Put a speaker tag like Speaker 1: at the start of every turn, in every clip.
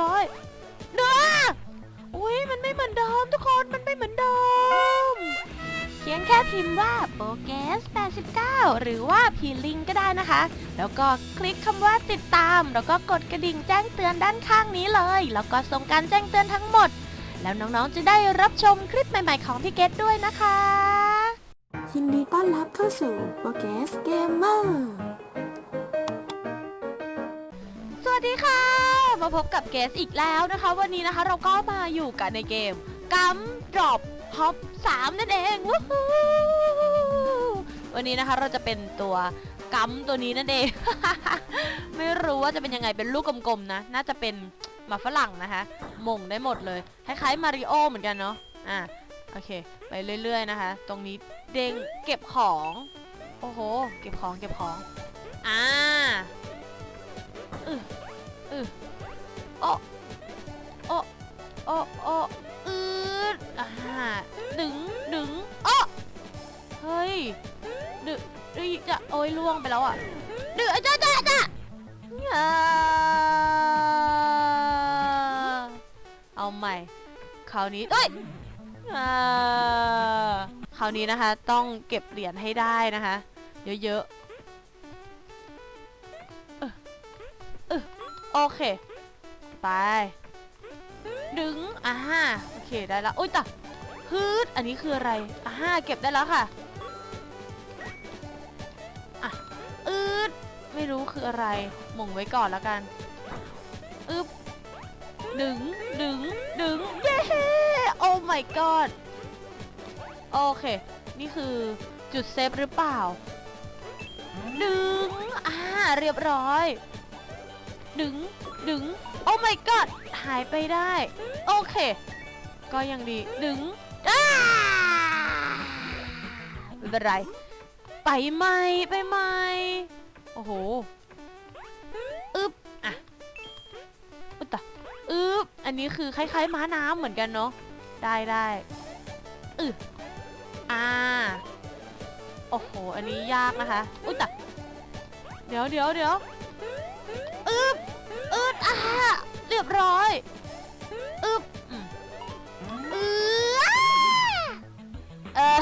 Speaker 1: ร้อยเด้ออุ้ยมันไม่เหมือนเดิมทุกคนมันไม่เหมือนเดิมเพียงแค่พิมพ์ว่าโปเกส89 หรือว่าพีลิงก็ได้นะคะ แล้วก็คลิกคำว่าติดตาม แล้วก็กดกระดิ่งแจ้งเตือนด้านข้างนี้เลย แล้วก็ส่งการแจ้งเตือนทั้งหมด แล้วน้องๆจะได้รับชมคลิปใหม่ๆของพี่เกดด้วยนะคะ
Speaker 2: ยินดีต้อนรับเข้าสู่โปรเกสเกมเมอร์
Speaker 1: สวัสดีค่ะ มาพบกับเกสอีกแล้วนะคะ วันนี้นะคะเราก็มาอยู่กันในเกมกัมดรอปฮอป3นั่นเองวู้ฮู้วันนี้นะคะเราจะเป็นตัวกัมตัวนี้นั่นเอง ไม่รู้ว่าจะเป็นยังไงเป็นลูกกลมๆนะ น่าจะเป็นหมาฝรั่งนะคะมงได้หมดเลยคล้ายๆมาริโอเหมือนกันเนาะอะโอเค ไปเรื่อย ๆนะคะ ตรงนี้เด้งเก็บของ โอ้โห เก็บของเก็บของ อ่า เฮ้ยดึดึจะโอ้ยล่วงไปแล้วอะดึจ้าจ้าจ้าอ่าเอาใหม่คราวนี้เอ้ยอ่าคราวนี้นะคะ ต้องเก็บเหรียญให้ได้นะคะ เยอะๆเออเออโอเค ไป ดึงอ่าโอเคได้แล้วโอ๊ยตะฮืดอันนี้คืออะไรอ่าเก็บได้แล้วค่ะ ไม่รู้คืออะไรหม่งไว้ก่อนแล้วกันอึบดึงดึงดึงเย้โอ้ my god โอเค นี่คือจุดเซฟหรือเปล่า ดึง อ่า เรียบร้อย ดึง ดึง โอ้ my god หายไปได้ โอเค ก็ยังดี ดึงอ้าไม่เป็นไร ไปใหม ไปใหม โอ้โหอึบอะอุยตะอึบอันนี้คือคล้ายๆม้าน้ำเหมือนกันเนาะได้ได้อึอ่าโอ้โห อันนี้ยากนะคะ อุยตะเดี๋ยวเดี๋ยวเดี๋ยวอึบอึดอ่าเรียบร้อยอึบอืมอืออ่าเออ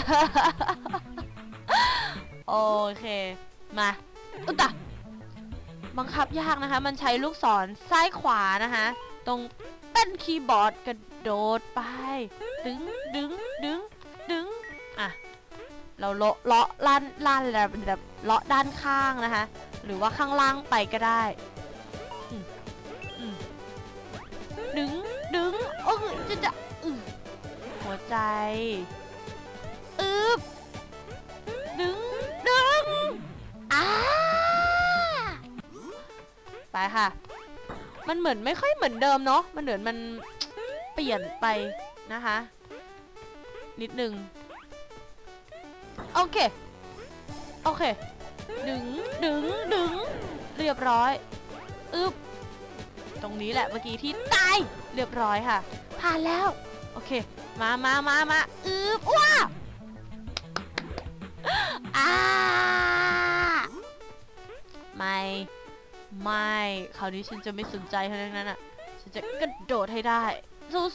Speaker 1: โอเค มา อุตะบังคับยากนะคะ มันใช้ลูกศรซ้ายขวานะคะ ตรงเป็นคีย์บอร์ดกระโดดไป ดึงดึงดึงดึงอะ เราเลาะเลาะลั่นลั่นแบบแบบเลาะด้านข้างนะคะ หรือว่าข้างล่างไปก็ได้ดึงดึงโอ้ยจะจะอือหัวใจอึบ ไปค่ะ มันเหมือนไม่ค่อยเหมือนเดิมเนาะ มันเหมือนมันเปลี่ยนไปนะคะ นิดนึง โอเค โอเค ดึง ดึง ดึง เรียบร้อย อึบตรงนี้แหละเมื่อกี้ที่ตาย เรียบร้อยค่ะ ผ่านแล้ว โอเค มามามามาอึบว้าอ่าไม่ ไม่คราวนี้ฉันจะไม่สนใจเท่านั้นอะ ฉันจะกระโดดให้ได้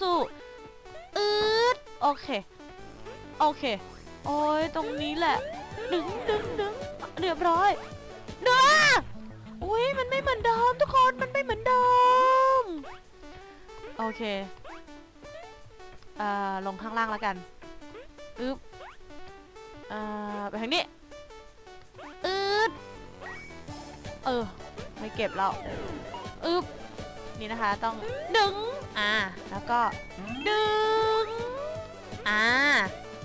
Speaker 1: สู้ๆอืดโอเค โอเค โอ้ยตรงนี้แหละดึงดึงดึงเรียบร้อยเด้ออุ้ยมันไม่เหมือนเดิมทุกคนมันไม่เหมือนเดิมโอเคเอ่อลงข้างล่างแล้วกันอึ๊บอ่อไปทางนี้อึดเออ ไม่เก็บแล้วอึ๊บนี่นะคะต้องดึงอ่าแล้วก็ดึงอ่า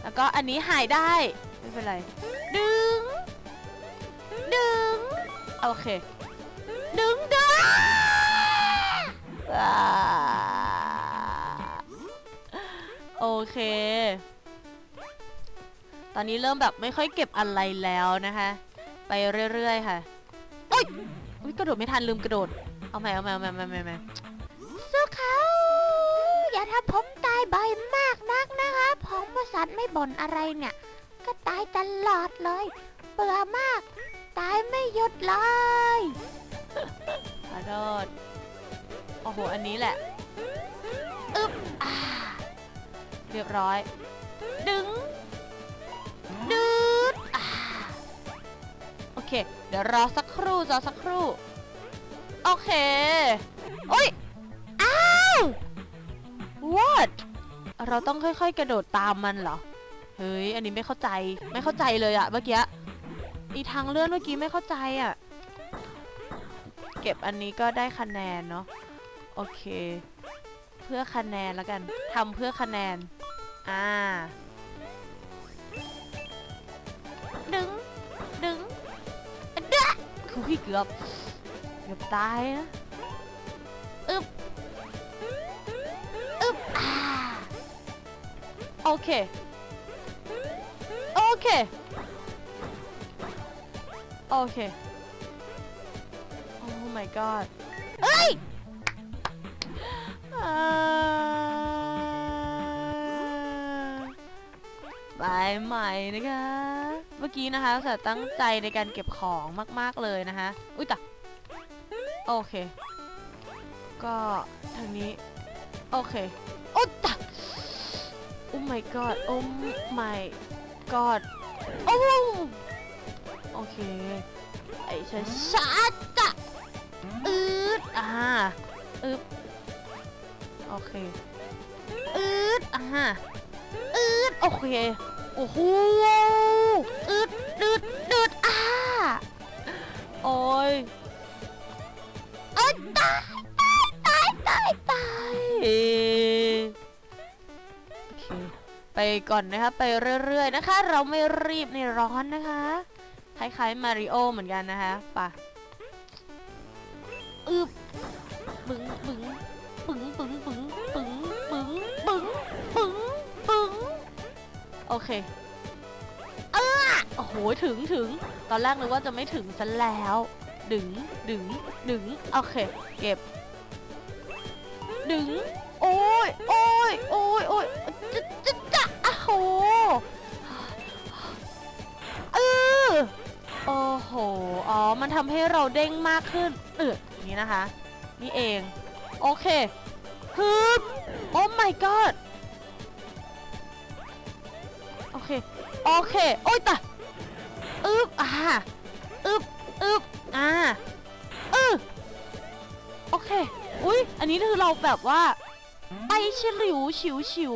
Speaker 1: แล้วก็อันนี้หายได้ไม่เป็นไรดึงดึงโอเคดึงดึงโอเค ตอนนี้เริ่มแบบไม่ค่อยเก็บอะไรแล้วนะคะ ไปเรื่อยๆค่ะโอ๊ย ยกระโดดไม่ทันลืมกระโดด เอาใหม่เอาใหม่เอาใหม่เอาใหม่เอาใหม่สู้เขาอย่าทำผมตายบ่อยมากนักนะคะผมบริษัทไม่บ่นอะไรเนี่ย ก็ตายตลอดเลย เบื่อมาก ตายไม่หยุดเลยขอโทษโอ้โห อันนี้แหละ อึ๊บอ่า เรียบร้อย ดึงดืดอ่าโอ เค เดี๋ยวรอสักครู่รอสักครู่ โอเคโอ้ย อ้าว what เราต้องค่อยๆ กระโดดตามมันเหรอ เฮ้ย อันนี้ไม่เข้าใจ ไม่เข้าใจเลยอะเมื่อกี้ อีทางเลื่อนเมื่อกี้ไม่เข้าใจอะเก็บอันนี้ก็ได้คะแนนเนาะ โอเค เพื่อคะแนนแล้วกัน ทำเพื่อคะแนน อ่าะคุยเกือบ เกือบตายนะอึบอึบอ่าโอเค โอเค โอเค โอ้ my god เฮ้ยอ่าบายใหม่นะคะ เมื่อกี้นะคะสาตั้งใจในการเก็บของมาก ๆเลยนะคะ อุ้ยตะโอเค ก็ทางนี้ โอเค โอ้ตะโอ้ my god โอ้ my god โอ้โอเค ไอ้ชาชาตะอืดอ่าอึบโอเคอืดอ่าอืดโอเค โอ้โห อืดดืดดืดอ่าโอ้ยเอ้ยตายตายตายตายโอเคไปก่อนนะคะ ไปเรื่อยๆนะคะ เราไม่รีบในร้อนนะคะคล้ายๆมาริโอเหมือนกันนะคะไป่ะอึบบึ้งบึ้งปึ้งปึ้งปึ้งปึ้งปึ้งปึ้งปึ้งปึ้งโอเค โอ้โหถึงถึง ตอนแรกนึกว่าจะไม่ถึงซะแล้ว ดึงดึงดึงโอเค เก็บ ดึง โอ้ยโอ้ยโอ้ยโอ้ยจะจะจะอ้โหเออโอ้โห อ๋อ มันทำให้เราเด้งมากขึ้น เอออย่างนี้นะคะ นี่เอง โอเคฮึบโอ้ my god โอเค โอเค โอ้ยตะ อึบอ่าอึบอึบอ่าอึบโอเค อุ้ยอันนี้คือเราแบบว่า ไปฉลิวฉิวฉิว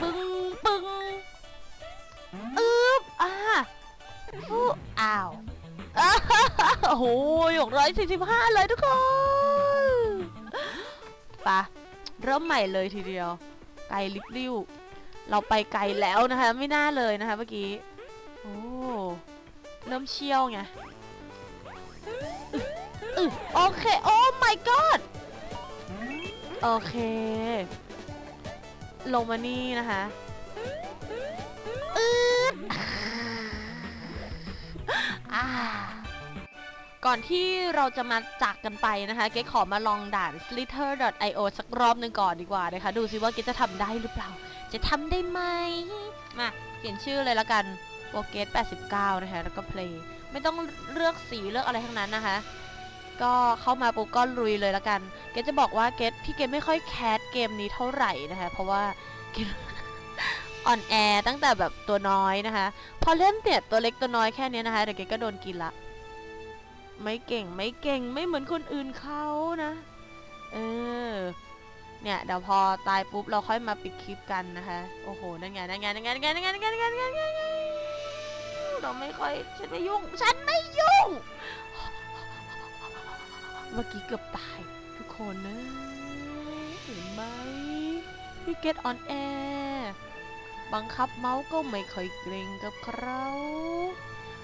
Speaker 1: บึ้งบึ้งอึบอ่าฟูอ้าวโอ้โหหกร้อยสี่สิบห้าเลยทุกคนปะเริ่มใหม่เลยทีเดียว ไกลลิบลิ้วเราไปไกลแล้วนะคะ ไม่น่าเลยนะคะเมื่อกี้ โอ้ เริ่มเชี่ยวไงโอเค โอ้ my god โอเค ลงมานี่นะคะอืดอ่าก่อนที่เราจะมาจากกันไปนะคะเก๊ขอมาลองด่าน slither.io สักรอบหนึ่งก่อนดีกว่านะคะ ดูซิว่าเก๊จะทำได้หรือเปล่า จะทำได้ไหม มา เขียนชื่อเลยละกัน เกต89 นะคะ แล้วก็เพลงไม่ต้องเลือกสีเลือกอะไรทั้งนั้นนะคะ ก็เข้ามาปุ๊บก็ลุยเลยแล้วกัน เกตจะบอกว่าเกตพี่เกตไม่ค่อยแคสเกมนี้เท่าไหร่นะคะ เพราะว่าเกอ่อนแอตั้งแต่แบบตัวน้อยนะคะ พอเล่นเนี่ยตัวเล็กตัวน้อยแค่นี้นะคะเดี๋ยวเกตก็โดนกินละ ไม่เก่งไม่เก่งไม่เหมือนคนอื่นเขานะ เออเนี่ยเดี๋ยวพอตายปุ๊บเราค่อยมาปิดคลิปกันนะคะ โอ้โห นั่นไง นั่นไง นั่นไง นั่นไง นั่นไง นั่นไงนั่นไง เราไม่ค่อย ฉันไม่ยุ่ง ฉันไม่ยุ่ง เมื่อกี้เกือบตาย ทุกคนนะเห็นไหมพี่เกตออนแอร์บังคับเมาส์ก็ไม่ค่อยเกรงกับเขา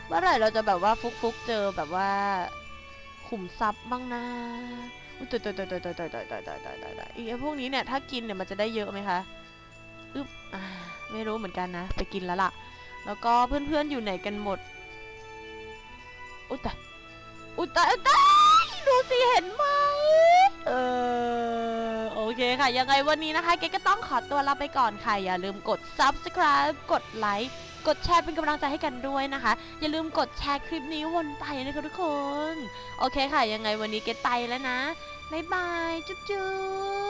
Speaker 1: เมื่อไหร่เราจะแบบว่าฟุกๆเจอแบบว่าขุมทรัพย์บ้างนะอุ้ยตายตายตายตายตายตายตายตายตายตายตายตายอีไอ้พวกนี้เนี่ยถ้ากินเนี่ยมันจะได้เยอะไหมคะอึ๊บอ่าไม่รู้เหมือนกันนะ ไปกินแล้วล่ะ แล้วก็เพื่อนๆอยู่ไหนกันหมด อุตายอุ้ยตายอุ๊ยตายดูสิเห็นไหมเออโอเคค่ะ ยังไงวันนี้นะคะเกก็ต้องขอตัวลาไปก่อนค่ะ อย่าลืมกด subscribe กดไลค์กดแชร์เป็นกำลังใจให้กันด้วยนะคะ อย่าลืมกดแชร์คลิปนี้วนไปนะคะทุกคน โอเคค่ะ ยังไงวันนี้เกดไปแล้วนะ บ๊ายบาย จุ๊บจุ๊บ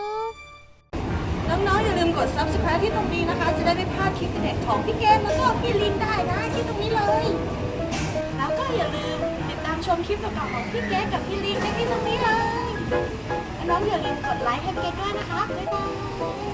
Speaker 3: น้องๆอย่าลืมกด subscribe ที่ตรงนี้นะคะ จะได้ไม่พลาดคลิปเด็ดของพี่เกมแล้วก็พี่ลินได้นะที่ตรงนี้เลย แล้วก็อย่าลืมติดตามชมคลิปเก่อๆของพี่เกมกับพี่ลินได้ที่ตรงนี้เลย น้องอย่าลืมกดไลค์ให้เกมด้วยนะคะบ๊ายบาย